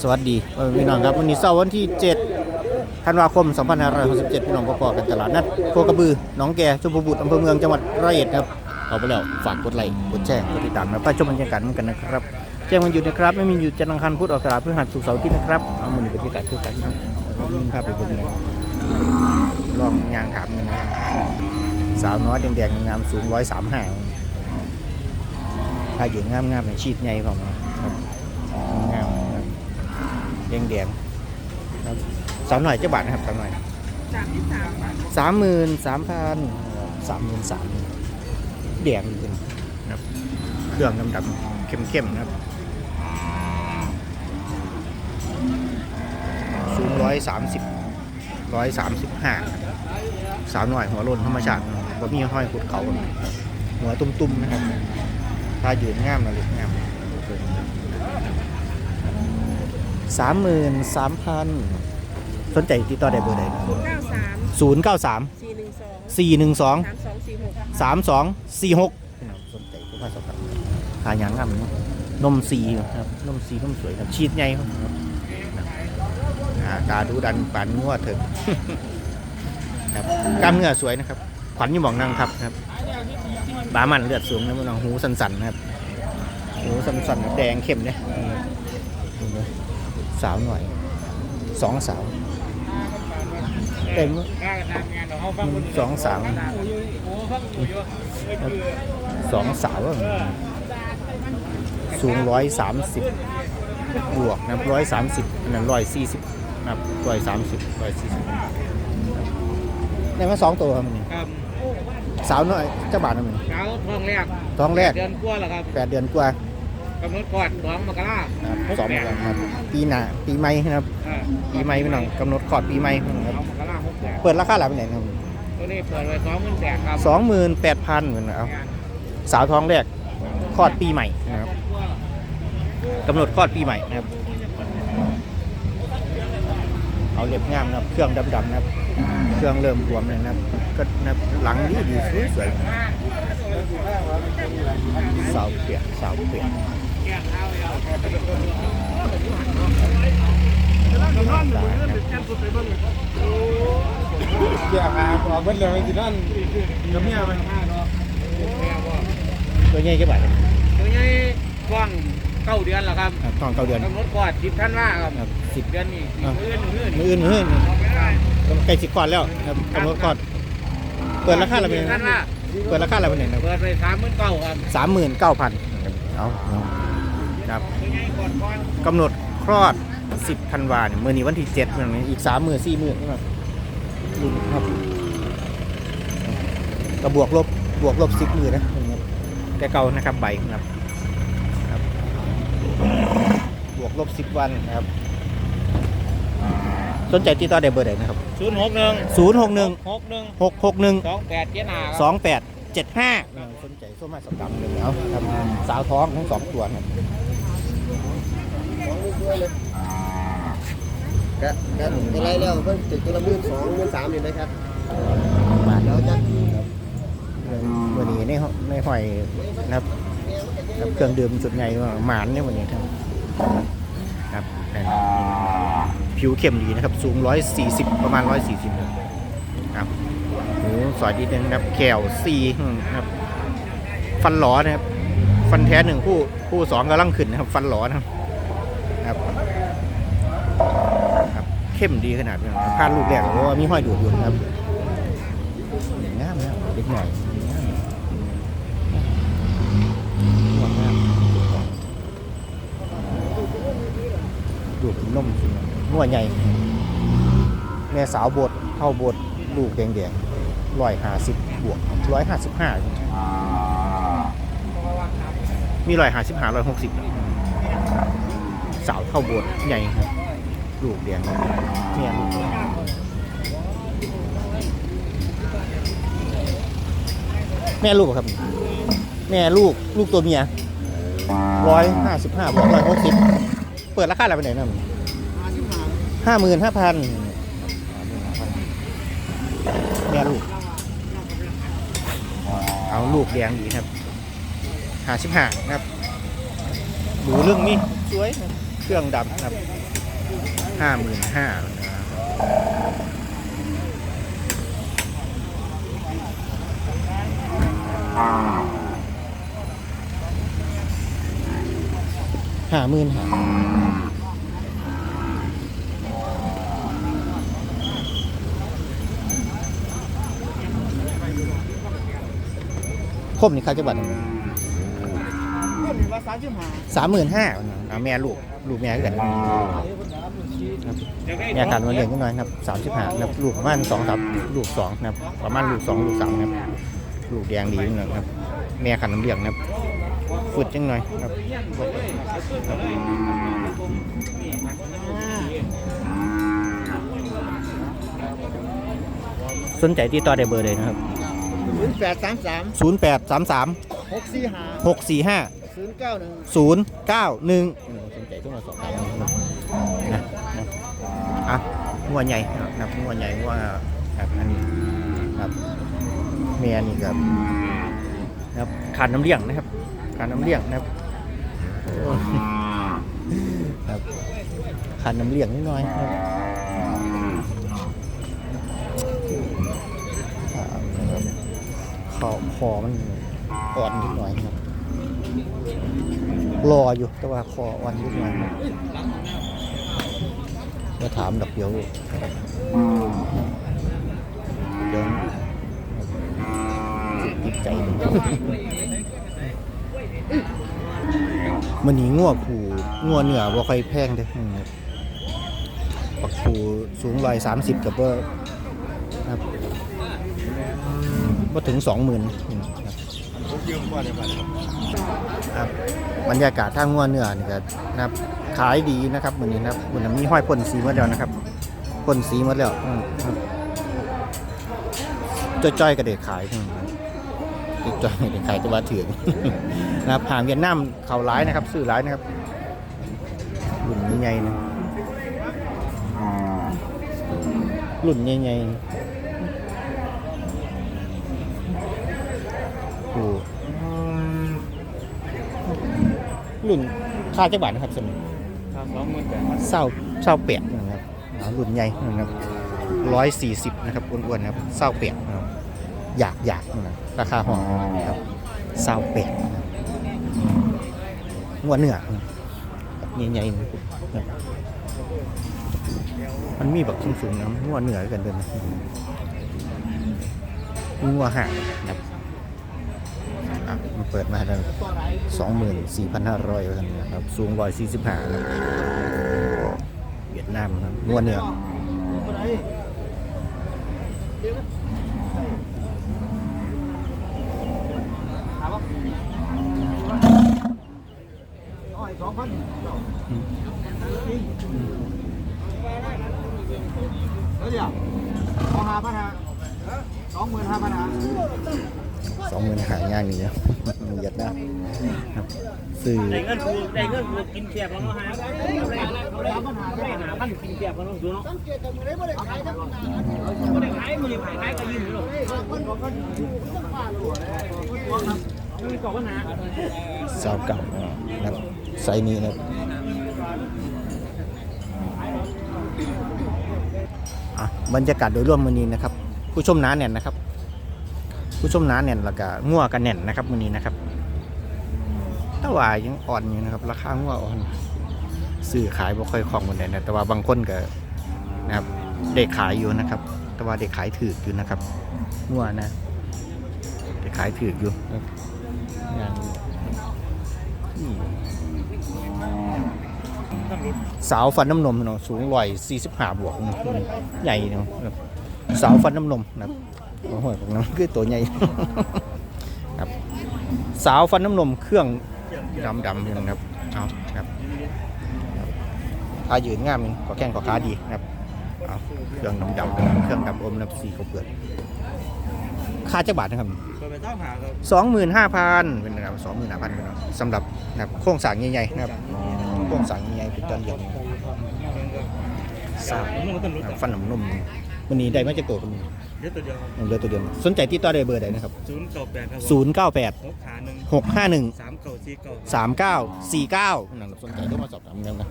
สวัสดีพี่น้องครับวันนี้เสาร์วันที่ 7 ธันวาคม 2567 พี่น้องก็พอกันตลาดนัดโคกระบือหนองแกชมพูบุตรอำเภอเมืองจังหวัดร้อยเอ็ดครับเอาไปแล้วฝากกดไลค์กดแชร์กดติดตามแล้วไปชมบรรยากาศกันนะครับแจ้งวันหยุดนะครับ ไม่มีหยุดจันทร์อังคารพุธออกตลาดพฤหัสศุกร์เสาร์ที่นะครับเอามือหนึ่งบรรยากาศคือกันครับยิ่ภาพไปบนเลยลองยางถามกันนะสาวน้อยแดงๆงามสูงร้อยสามห้าถ้าอยู่งามๆในชีดใหญ่ของครับงามๆครับ แดงแดงๆครับสามหน่อยเจ้าบาทนะครับสามหน่อยสามที่สามบาทสามหมื่นสามพันสามหมื่นสามแดงจริงนะครับเครื่องดำๆเข้มๆนะครับสูงร้อยสามสิบร้อยสามสิบห้าสามหน่อยหัวโลนธรรมชาติว่ามีห้อยขุดเขา หัวตุ้มๆนะครับ ถ้ายืนง่ามนะลูกง่าม สามหมื่นสามพันสนใจติดต่อได้เบอร์ใดศูนย์เก้าสามศูนย์เก้าสามสี่หนึ่งสองสี่หนึ่งสองสามสองสี่หกสามสองสี่หกสนใจผู้มาสอบถามหาหยางงามเนาะนมสีครับนมสีนมสวยครับชีดใหญ่ครับอ่าตาดูดันปันงวดเถอะครับกล้ามเนื้อสวยนะครับ ขวัญอยี่หมองนั่งครับครับบามันเลือดสูงนะมันหูสันๆนะครับหูสันๆแดงเข้มเนี่ยนี่เลย สาวหน่อยสองสาวเต็มสองสามสองสาวอะสูงร้อยสามสิบบวกนะร้อยสามสิบนั่นร้อยสี่สิบนะครับร้อยสามสิบร้อยสี่สิบได้มาสองตัวครับมันครับสาวน้อยเจ้าบาทนะมันเช้าทองแรกท้องแรกเดือนกว่าแล้วครับแปดเดือนกว่า กำหนดก่อนสองมกรานะครับสองเดือนครับปีหน้าปีใหม่นะครับอ่าปีใหม่พี่น้องกำหนดขอดปีใหม่พี่น้องคสรับองมกราหกแปดเปิดราคาหลังเป็นไหนครับตัวนี้เปิดไว้สองหมื่นแปดครับสองหมื่นแปดพันเหมือนเอาสาวท้องแรกคลอดปีใหม่นะครับกำหนดคลอดปีใหม่นะครับ เอาเล็บงามนะครับ เครื่องดำๆนะครับ เครื่องเริ่มบวมเลยนะครับ ก็นะครับหลังดีดีสวยสวยสาวเปียกสาวเปียกตานะครับ เกี่ยวกับบอกเบิ้ลเลยที่นั่นกับเมียมันตัวใหญ่แค่บาทตัวนี้กว้างเก้าเดือนแล้วครับทองเก้าเดือนกำหนดกอนสิบท่านว่าครับสิบเดือนนี้อะเดือนหนึ่นมืออื่นมืออื่นใกล้สิบคลอดแล้วครับกำหนดคลอดเปิดราคาอะไรเป็นท่านว่าเปิดราคาอะไรเป็นไงครับเปิดไปสามหมื่นเก้าครับสามหมื่นเก้าพันเอา เอาครับตัวนี้ก่อนก่อนกำหนดคลอดสิบธันวาเนี่ยมื่อนี้วันที่เจ็ดมื่อนี้อีกสามหมื่นสี่หมื่นครับดูครับก็บวกลบบวกลบสิบหมื่นนะแต่เก่านะครับใบนะครับครับบวกลบสิบวันนะครับสนใจติดต่อได้เบอร์ไหนนะครับศูนย์หกหนึ่งศูนย์หกหนึ่งหกหนึ่งหกหกหนึ่งสองแปดเจ็ดห้าสองแปดเจ็ดห้าสนใจส้มมาสำคัญเลยเอาทำสาวท้องทั้งสองตัวครับ ก็ก็อะไรแล้วเพิ่งติดตัวละหมื่นสองหมื่นสามนี่นะครับมาเดี๋ยวจะวันนี้ในห้องในหอยนะครับครับเครื่องดื่มจุดใหญ่ว่าหมานเนี่ยวันนี้ครับครับนั่นผิวเข้มดีนะครับสูง 140 ประมาณ 140ครับหูสอยดีนึงนะครับแขวซีนะครับฟันหลอนะครับ ฟันแท้หนึ่งคู่คู่สองกำลังขึ้นนะครับ ฟันหลอนะครับ ครับครับเข้มดีขนาดนี้นะครับพลาดลูกแรกเพราะว่ามีห้อยดูดอยู่ครับงามนะเด็กหน่อยงามหัวงามดูดนมนัวใหญ่แม่สาวบดเท่าบดลูกแดงๆร้อยห้าสิบบวกร้อยห้าสิบห้ามีร้อยห้าสิบห้าร้อยหกสิบ สาวเท่าบดใหญ่ครับลูกแดงเนี่ยแม่ลูกครับ แม่ลูกลูกตัวเมียร้อยห้าสิบห้าบวกร้อยหกสิบเปิดราคาอะไรไปไหนนะห้าหมื่นห้าพันแม่ลูก เอาลูกเลี้ยงดีครับห้าสิบห้าครับดูเรื่องนี้สวยครับ เครื่องดำครับห้าหมื่นห้าห้าหมื่นห้าคมนี่ค่าจังหวัดคนว่าสามสิบห้าสามหมื่นห้าแม่ลูก ลูกแม่กันครับแม่ขารวันเดือยงนิดหน่อยครับสามสิบห้าครับลูกประมาณสองครับลูกสองครับประมาณลูกสองลูกสามครับลูกแดงดีนิดหน่อยครับ แม่ขันน้ำเลี้ยงครับฝึดจังหน่อยครับสนใจที่ต่อได้เบอร์เลยนะครับ0 8 3 3 0 8 3 3 6 4 5 6 4 5 0 9 1 0 9 1 ขึ้นมาสองพันนะอะงัวใหญ่ครับงัวใหญ่งัวครับอันนี้ครับเมียนี่ครับครับขาดน้ำเลี้ยงนะครับขาดน้ำเลี้ยงนะครับครับขาดน้ำเลี้ยงนิดหน่อยครับขอขอมันอ่อนนิดหน่อยครับ รออยู่แต่ว่าคอวันยุบมาจะถามดอกเดียวเดี๋ยวติดใจมันนี้งัวผูงัวเหนือบ่ค่อยแพงเด้ปักผูสูงร้อยสามสิบกับว่าครับบ่าถึงสองหมื่น ครับครับบรรยากาศทางงัวเนื้อนี่ก็นะครับขายดีนะครับมื้อนี้นะครับมื้อนี้มีห้อยพ่นสีหมาแล้วนะครับพ่นสีหมาแล้วอืมครับจ้อยๆก็ได้ขายอืมจ้อยๆได้ขายแตัวาถืองนะครับหางเวียดนามเขาร้ายนะครับซื้อร้ายนะครับรุ่นใหญ่ๆนะรุ่นใหญ่ๆ โอ้รุ่นค่าจักรบาทนะครับสมสองหมื่นแปดเศร้าเศร้าเปียกนะครับเอารุ่นใหญ่นะครับร้อยสี่สิบนะครับอ้วนๆนะครับเศร้าเปียกนะครับอยากอยากนะราคาห้องนะครับเศร้าเปียกนะครับงวดเนื้อนะครับใหญ่ๆนะครับมันมีแบบสูงๆนะงวดเนื้อกันเดินนะงัวห่างนะครับ อะมันเปิดมาแล้วสองหมื่นสี่พันห้าร้อยนะครับ สูงร้อยสี่สิบห้าเวียดนามครับนวลเนื้อสองพันเดี๋ยวเอหาพันหาสองหมื่นห้าพันหา สองหมื่นหายากนี่นะเวียดนาครับซื้อได้เงินกูได้เงินกูกินเสียบแล้วเนาะฮะได้หาพันกินเสียบแล้วเนาะดูเนาะสังเกตกันไม่ได้ไม่ได้ขายทั้งหมดไม่ได้ขายมือขายขายก็ยืมหรอกคนบอกกันต้องฝ่าหลวงมือก่อนปัญหาสาวเก่านะครับไซนี้นะครับบรรยากาศโดยรวมมือนี้นะครับ ผู้ชมหนาแน่นนะครับ ผู้ชมหนาแน่นแล้วก็งัวกันแน่นนะครับมือนี้นะครับแต่ว่ายังอ่อนอยู่นะครับ ราคางัวอ่อนซื้อขายบ่ค่อยคล่องเหมือนกันนะแต่ว่าบางคนก็นะครับเด็กขายอยู่นะครับ แต่ว่าเด็กขายถืออยู่นะครับงัวนะเด็กขายถืออยู่อย่างสาวฟันน้ำนมเนาะสูงร้อยสี่สิบห้าบวก ใหญ่เนาะสาวฟันน้ำนมนะครับ โอ้โหของน้ำคือตัวใหญ่ ครับ สาวฟันน้ำนมเครื่องดำดำๆนะครับเอาครับครับอายืนงามนี่ก็แข้งก็ขาดีนะครับเอาเครื่องดำดำๆเครื่องดำอมน้ำสีเขาวเปลือกค่าจักบาทนะครับเปิดไปต้องหาครับสองหมื่นห้าพันเป็นนะครับสองหมื่นห้าพันเป็นนะครับสำหรับนะครับโครงสร้างใหญ่ๆนะครับโครงสร้างใหญ่ๆเป็นต้นเดียวสาวมึงต้องรู้นะครับฟันน้ำนม วันนี้ได้มาจากตัวกันเยอะตัวเดียวเหลือตัวเดียวสนใจที่ต่อได้เบอร์ใดนะครับศูนย์เก้าแปดครับศูนย์เก้าแปดหกขาหนึ่งหกห้าหนึ่งสามเก้าสี่เก้าสามเก้าสี่เก้านั่นสนใจต้องมาสอบถามกันนะ